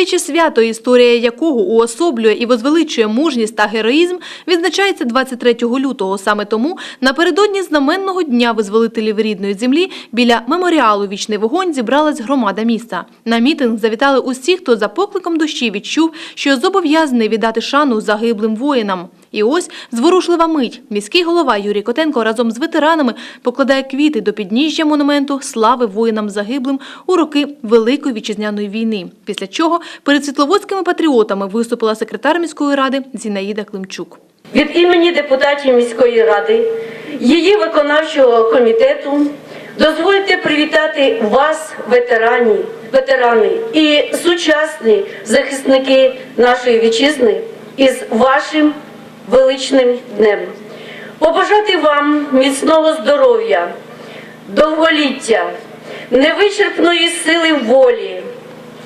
Чоловіче свято, історія якого уособлює і возвеличує мужність та героїзм, відзначається 23 лютого. Саме тому напередодні знаменного дня визволителів рідної землі біля меморіалу Вічний вогонь зібралась громада міста. На мітинг завітали усі, хто за покликом душі відчув, що зобов'язаний віддати шану загиблим воїнам. І ось зворушлива мить. Міський голова Юрій Котенко разом з ветеранами покладає квіти до підніжжя монументу слави воїнам загиблим у роки Великої вітчизняної війни. Після чого перед світловодськими патріотами виступила секретар міської ради Зінаїда Климчук. Від імені депутатів міської ради, її виконавчого комітету, дозвольте привітати вас, ветерані, ветерани і сучасні захисники нашої вітчизни із вашим величним днем. Побажати вам міцного здоров'я, довголіття, невичерпної сили волі,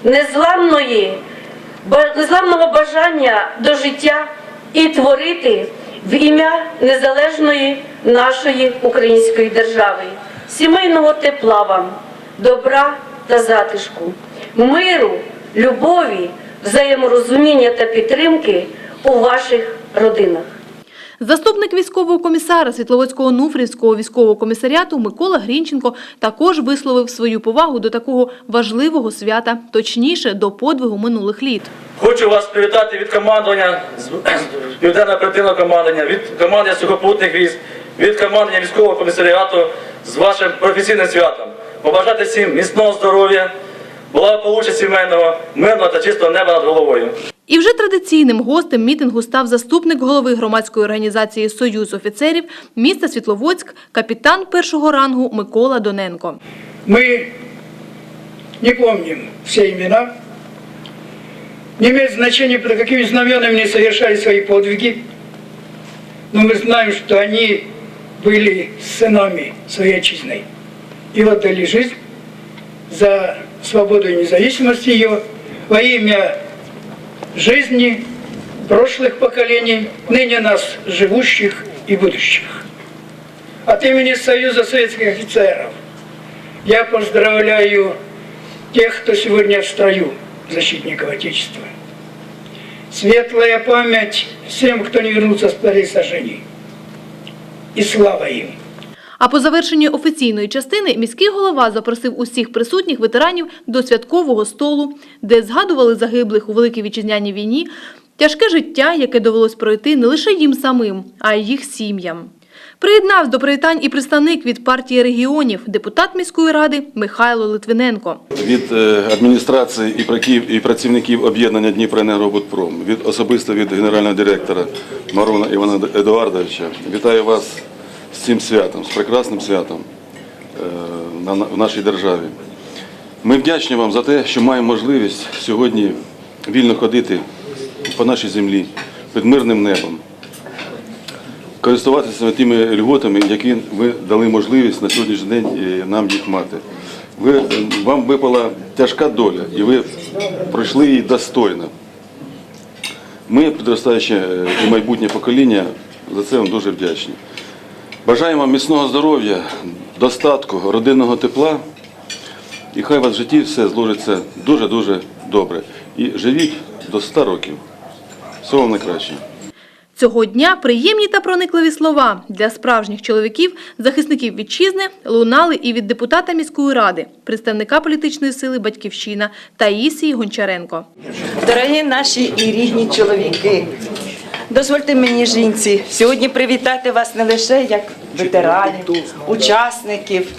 незламної незламного бажання до життя і творити в ім'я незалежної нашої української держави, сімейного тепла вам, добра та затишку, миру, любові, взаєморозуміння та підтримки у ваших родинах. Заступник військового комісара Світловодського Нуфрівського військового комісаріату Микола Грінченко також висловив свою повагу до такого важливого свята, точніше до подвигу минулих літ. Хочу вас привітати від командування південного оперативного командування, від командування сухопутних військ, від командування військового комісаріату з вашим професійним святом. Побажати всім міцного здоров'я, благополуччя сімейного, мирного та чистого неба над головою. І вже традиційним гостем мітингу став заступник голови громадської організації Союз офіцерів міста Світловодськ, капітан першого рангу Микола Доненко. Мы не помним все имена, не имеет значения, под какими знаменами они совершали свои подвиги, но мы знаем, что они были сынами своей отчизны и отдали жизнь за свободу и независимость ее во имя жизни прошлых поколений, ныне нас живущих и будущих. От имени Союза советских офицеров я поздравляю тех, кто сегодня в строю защитников Отечества. Светлая память всем, кто не вернулся с полей сожжений. И слава им! А по завершенні офіційної частини міський голова запросив усіх присутніх ветеранів до святкового столу, де згадували загиблих у Великій Вітчизняній війні, тяжке життя, яке довелось пройти не лише їм самим, а й їх сім'ям. Приєднався до привітань і представник від партії регіонів, депутат міської ради Михайло Литвиненко. Від е, адміністрації і праків- і працівників об'єднання Дніпроенергобудпром, від особисто від генерального директора Марона Івана Едуардовича вітаю вас цим святом, з прекрасним святом е, в нашій державі. Ми вдячні вам за те, що маємо можливість сьогодні вільно ходити по нашій землі під мирним небом, користуватися тими льготами, які ви дали можливість на сьогоднішній день е, нам їх мати. Ви, вам випала тяжка доля, і ви пройшли її достойно. Ми, підростаюче е, і майбутнє покоління, за це вам дуже вдячні. Бажаємо міцного здоров'я, достатку, родинного тепла. І хай у вас в житті все зложиться дуже-дуже добре. І живіть до 100 років. Всього вам найкращого. Цього дня приємні та проникливі слова для справжніх чоловіків, захисників вітчизни, лунали і від депутата міської ради, представника політичної сили «Батьківщина» Таїсії Гончаренко. Дорогі наші і рідні чоловіки, дозвольте мені, жінці, сьогодні привітати вас не лише як ветеранів, учасників,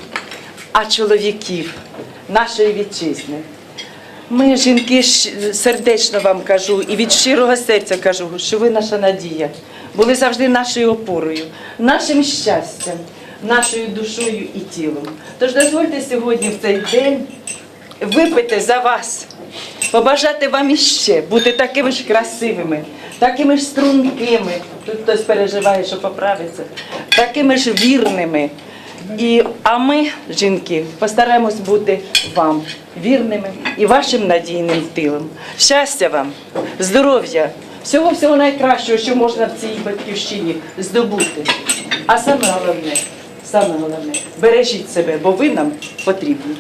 а чоловіків нашої вітчизни. Ми, жінки, сердечно вам кажу і від щирого серця кажу, що ви наша надія, були завжди нашою опорою, нашим щастям, нашою душою і тілом. Тож дозвольте сьогодні в цей день випити за вас, побажати вам іще бути такими ж красивими, такими ж стрункими. Тут хтось переживає, що поправиться, такими ж вірними. І, а ми, жінки, постараємось бути вам вірними і вашим надійним тилом. Щастя вам, здоров'я, всього всього найкращого, що можна в цій батьківщині здобути. А саме головне, саме головне, бережіть себе, бо ви нам потрібні.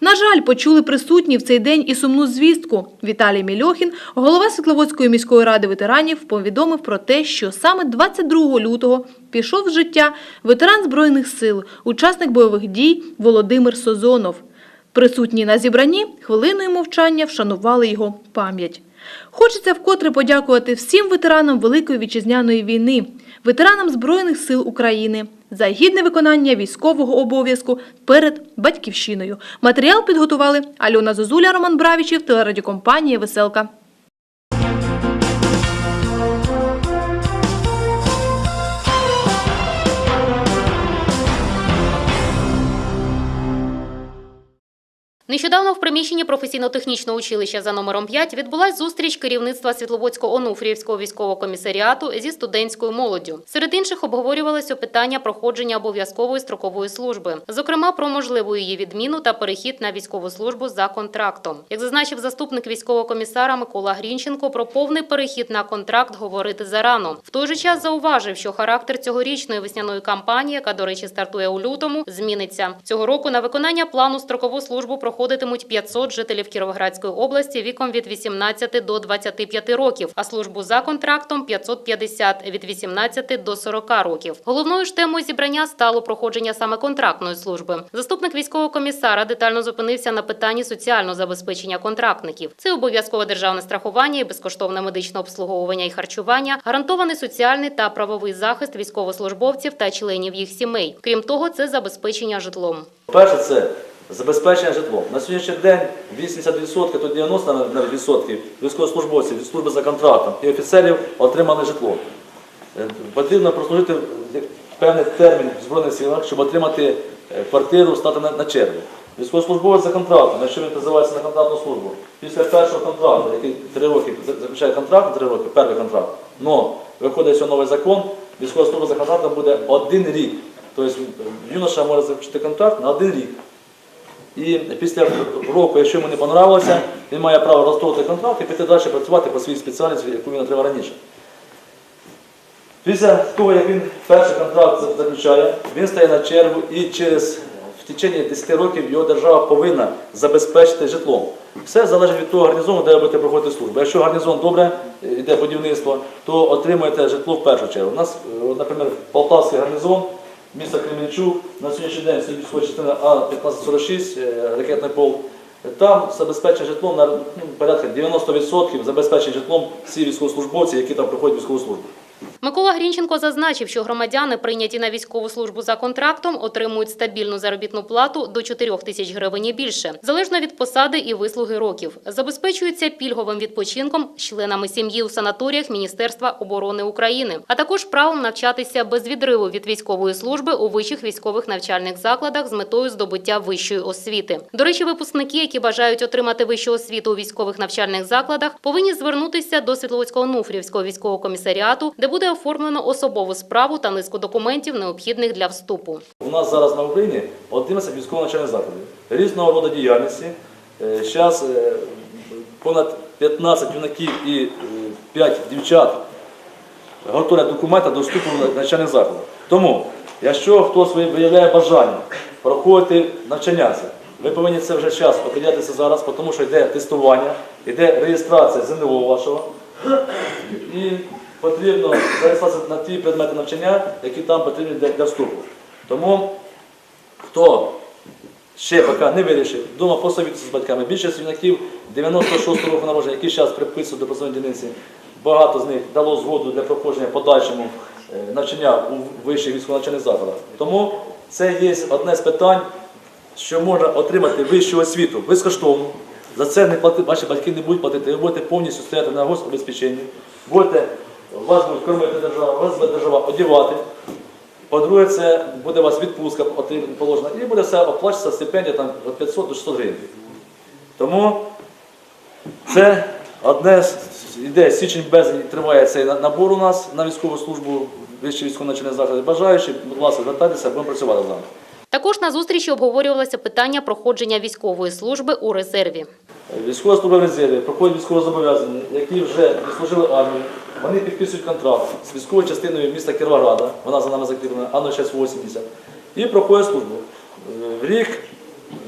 На жаль, почули присутні в цей день і сумну звістку. Віталій Мільохін, голова Світловодської міської ради ветеранів, повідомив про те, що саме 22 лютого пішов з життя ветеран Збройних сил, учасник бойових дій Володимир Созонов. Присутні на зібранні хвилиною мовчання вшанували його пам'ять. Хочеться вкотре подякувати всім ветеранам Великої вітчизняної війни, ветеранам Збройних сил України за гідне виконання військового обов'язку перед батьківщиною. Матеріал підготували Альона Зозуля, Роман Бравічів, телерадіокомпанія Веселка. Нещодавно в приміщенні професійно-технічного училища за номером 5 відбулась зустріч керівництва Світловодського-Онуфріївського військового комісаріату зі студентською молоддю. Серед інших обговорювалося питання проходження обов'язкової строкової служби, зокрема про можливу її відміну та перехід на військову службу за контрактом. Як зазначив заступник військового комісара Микола Грінченко, про повний перехід на контракт говорити зарано. В той же час зауважив, що характер цьогорічної весняної кампанії, яка, до речі, стартує у лютому, зміниться цього року. На виконання плану строкову службу проходитимуть 500 жителів Кіровоградської області віком від 18 до 25 років, а службу за контрактом 550 від 18 до 40 років. Головною ж темою зібрання стало проходження саме контрактної служби. Заступник військового комісара детально зупинився на питанні соціального забезпечення контрактників. Це обов'язкове державне страхування і безкоштовне медичне обслуговування і харчування, гарантований соціальний та правовий захист військовослужбовців та членів їх сімей. Крім того, це забезпечення житлом. Перше це забезпечення житлом. На сьогоднішній день 80% то 90% військовослужбовців від служби за контрактом і офіцерів отримали житло. Е, Потрібно прослужити певний термін в Збройних силах, щоб отримати е, квартиру, стати на, чергу. Військовослужбовець за контрактом, якщо він називається на контрактну службу, після першого контракту, який три роки заключає контракт три роки, перший контракт, но виходить новий закон, військова служба за контрактом буде один рік. Тобто юноша може заключити контракт на один рік. І після року, якщо йому не понравилося, він має право розторгнути контракт і піти далі працювати по своїй спеціальності, яку він отримав раніше. Після того, як він перший контракт заключає, він стає на чергу і через в течение 10 років його держава повинна забезпечити житлом. Все залежить від того гарнізону, де ви будете проходити службу. Якщо гарнізон добре е, йде будівництво, то отримуєте житло в першу чергу. У нас, е, наприклад, Полтавський гарнізон, місто Кременчук, на сьогоднішній день військова частина А-1546, е, ракетний полк. Там забезпечення житлом на ну, порядка 90% забезпечення житлом всі військовослужбовці, які там проходять військову службу. Микола Грінченко зазначив, що громадяни, прийняті на військову службу за контрактом, отримують стабільну заробітну плату до 4 тисяч гривень і більше, залежно від посади і вислуги років. Забезпечуються пільговим відпочинком членами сім'ї у санаторіях Міністерства оборони України, а також правом навчатися без відриву від військової служби у вищих військових навчальних закладах з метою здобуття вищої освіти. До речі, випускники, які бажають отримати вищу освіту у військових навчальних закладах, повинні звернутися до Світловодського Нуфрівського військового комісаріату, де буде оформлено особову справу та низку документів, необхідних для вступу. У нас зараз на Україні 11 військово-навчальних закладів різного роду діяльності. Зараз понад 15 юнаків і 5 дівчат готовлять документи до вступу в навчальних закладів. Тому, якщо хтось виявляє бажання проходити навчання, ви повинні це вже час оприділятися зараз, тому що йде тестування, йде реєстрація ЗНО вашого. І потрібно зареєструватися на ті предмети навчання, які там потрібні для, для вступу. Тому хто ще поки не вирішив, вдома посовітися з батьками. Більшість юнаків 96 року народження, які зараз приписують до посадової дільниці, багато з них дало згоду для проходження подальшому е, навчання у вищих військово-навчальних закладах. Тому це є одне з питань, що можна отримати вищу освіту безкоштовно. За це не плати, ваші батьки не будуть платити, ви будете повністю стояти на гособезпеченні, будете, вас будуть кормити держава, вас буде держава одягати. По-друге, це буде у вас відпустка положена, і буде все оплачуватися стипендія там, від 500 до 600 гривень. Тому це одне іде січень березень триває цей набор у нас на військову службу, вищі військово-навчальні заклади. Бажаючи, будь ласка, звертайтеся, будемо працювати з вами. Також на зустрічі обговорювалося питання проходження військової служби у резерві. Військова служба в резерві проходять військовозобов'язані, які вже відслужили армію. Вони підписують контракт з військовою частиною міста Кіровограда, вона за нами закріплена, А 0680, і проходять службу. В рік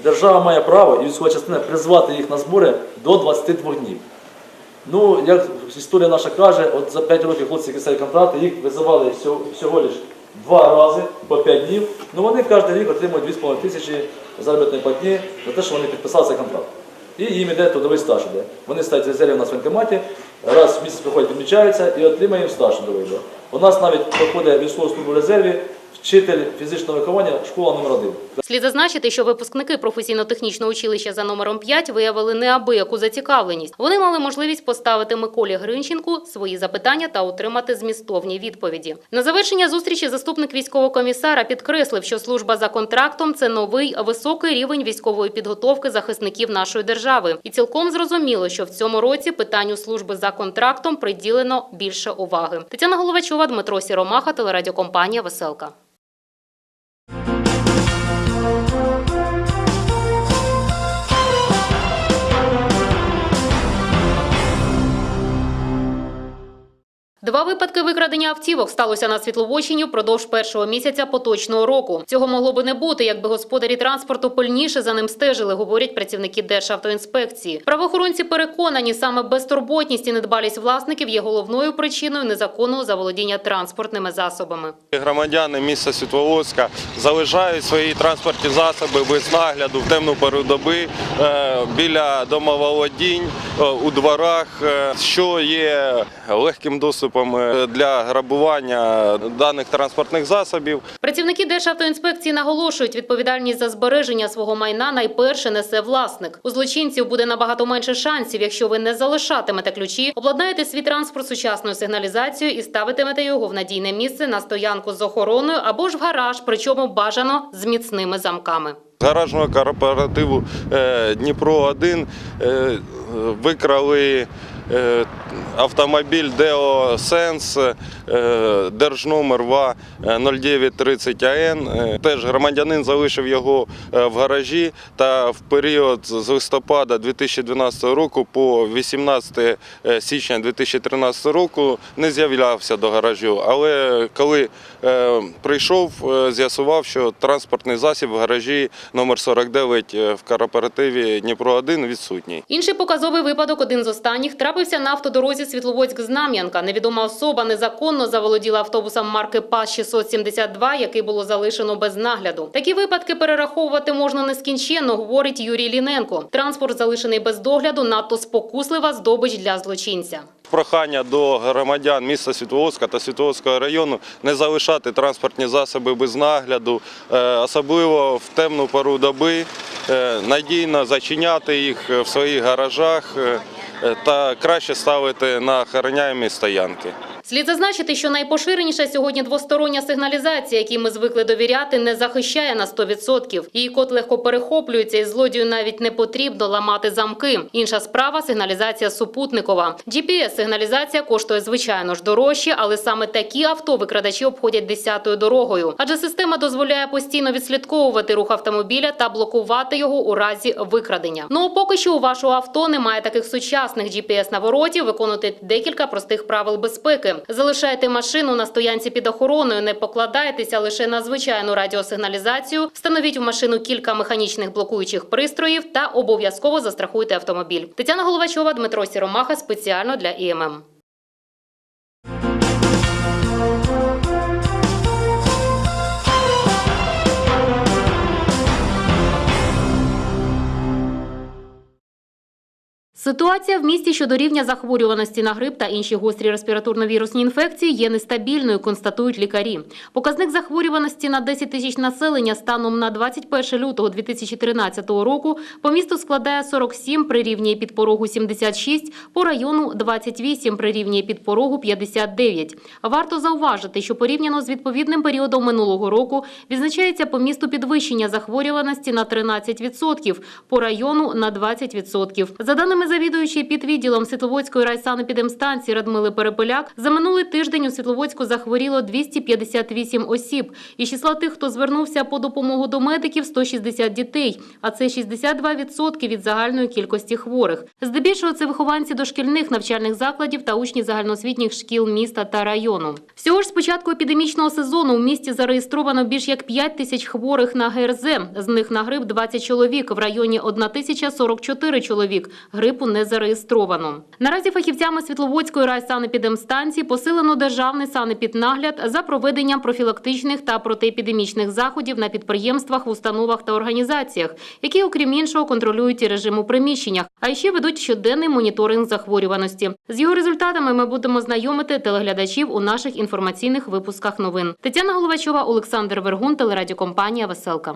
держава має право і військова частина призвати їх на збори до 22 днів. Ну, як історія наша каже, от за 5 років хлопці кисають контракти, їх визивали всього, всього лиш два рази по 5 днів. Ну вони кожен рік отримують 2,5 тисячі заробітної платні за те, що вони підписали цей контракт. І їм іде трудовий стаж. Іде. Вони стають резерві в воєнкоматі, раз в місяць приходять, відмічаються і отримує їм стаж трудовий. У нас навіть проходить військову службу в резерві вчитель фізичного виховання школа номер 1 Слід зазначити, що випускники професійно-технічного училища за номером 5 виявили неабияку зацікавленість. Вони мали можливість поставити Миколі Гринченку свої запитання та отримати змістовні відповіді. На завершення зустрічі заступник військового комісара підкреслив, що служба за контрактом це новий високий рівень військової підготовки захисників нашої держави. І цілком зрозуміло, що в цьому році питанню служби за контрактом приділено більше уваги. Тетяна Головачова, Дмитро Сіромаха, телерадіокомпанія Веселка. Два випадки викрадення автівок сталося на Світловодщині впродовж першого місяця поточного року. Цього могло би не бути, якби господарі транспорту пильніше за ним стежили, говорять працівники Державтоінспекції. Правоохоронці переконані, саме безтурботність і недбалість власників є головною причиною незаконного заволодіння транспортними засобами. Громадяни міста Світловодська залишають свої транспортні засоби без нагляду в темну пору доби е, біля домоволодінь, е, у дворах, е, що є легким доступом е, для грабування даних транспортних засобів. Працівники Державтоінспекції наголошують, відповідальність за збереження свого майна найперше несе власник. У злочинців буде набагато менше шансів, якщо ви не залишатимете ключі, обладнаєте свій транспорт сучасною сигналізацією і ставитимете його в надійне місце на стоянку з охороною або ж в гараж, причому бажано з міцними замками. Гаражного кооперативу е, Дніпро-1 е, викрали автомобіль Део Сенс, е, держномер ВА 0930 АН. Е, Теж громадянин залишив його е, в гаражі та в період з листопада 2012 року по 18 січня 2013 року не з'являвся до гаражу. Але коли е, прийшов, е, з'ясував, що транспортний засіб в гаражі номер 49 в кооперативі Дніпро-1 відсутній. Інший показовий випадок, один з останніх, трапився на автодорозі Світловодськ-Знам'янка. Невідома особа незаконно заволоділа автобусом марки ПАЗ-672, який було залишено без нагляду. Такі випадки перераховувати можна нескінченно, говорить Юрій Ліненко. Транспорт, залишений без догляду, надто спокуслива здобич для злочинця. Прохання до громадян міста Світловодська та Світловодського району не залишати транспортні засоби без нагляду, е, особливо в темну пору доби, е, надійно зачиняти їх в своїх гаражах е, та краще ставити на охороняємі стоянки. Слід зазначити, що найпоширеніша сьогодні двостороння сигналізація, якій ми звикли довіряти, не захищає на 100%. Її код легко перехоплюється, і злодію навіть не потрібно ламати замки. Інша справа сигналізація супутникова. GPS-сигналізація коштує звичайно ж дорожче, але саме такі авто викрадачі обходять десятою дорогою. Адже система дозволяє постійно відслідковувати рух автомобіля та блокувати його у разі викрадення. Ну а поки що у вашого авто немає таких сучасних GPS-наворотів, виконуйте декілька простих правил безпеки. Залишайте машину на стоянці під охороною, не покладайтеся лише на звичайну радіосигналізацію, встановіть в машину кілька механічних блокуючих пристроїв та обов'язково застрахуйте автомобіль. Тетяна Головачова, Дмитро Сіромаха спеціально для ІММ. Ситуація в місті щодо рівня захворюваності на грип та інші гострі респіраторно-вірусні інфекції є нестабільною, констатують лікарі. Показник захворюваності на 10 тисяч населення станом на 21 лютого 2013 року по місту складає 47, прирівнює під порогу 76, по району 28, прирівнює під порогу 59. Варто зауважити, що порівняно з відповідним періодом минулого року відзначається по місту підвищення захворюваності на 13%, по району на 20%. За даними завідуючої підвідділом Світловодської райсанепідемстанції Радмили Переполяк, за минулий тиждень у Світловодську захворіло 258 осіб. Із числа тих, хто звернувся по допомогу до медиків, 160 дітей, а це 62% від загальної кількості хворих. Здебільшого це вихованці дошкільних навчальних закладів та учні загальноосвітніх шкіл міста та району. Всього ж з початку епідемічного сезону у місті зареєстровано більш як 5 тисяч хворих на ГРЗ. З них на грип 20 чоловік, в районі 1044 чоловік. Грипу не зареєстровано. Наразі фахівцями Світловодської райсанепідемстанції посилено державний санепіднагляд за проведенням профілактичних та протиепідемічних заходів на підприємствах, установах та організаціях, які, окрім іншого, контролюють і режим у приміщеннях, а ще ведуть щоденний моніторинг захворюваності. З його результатами ми будемо знайомити телеглядачів у наших інформаційних випусках новин. Тетяна Головачова, Олександр Вергун, телерадіокомпанія Веселка.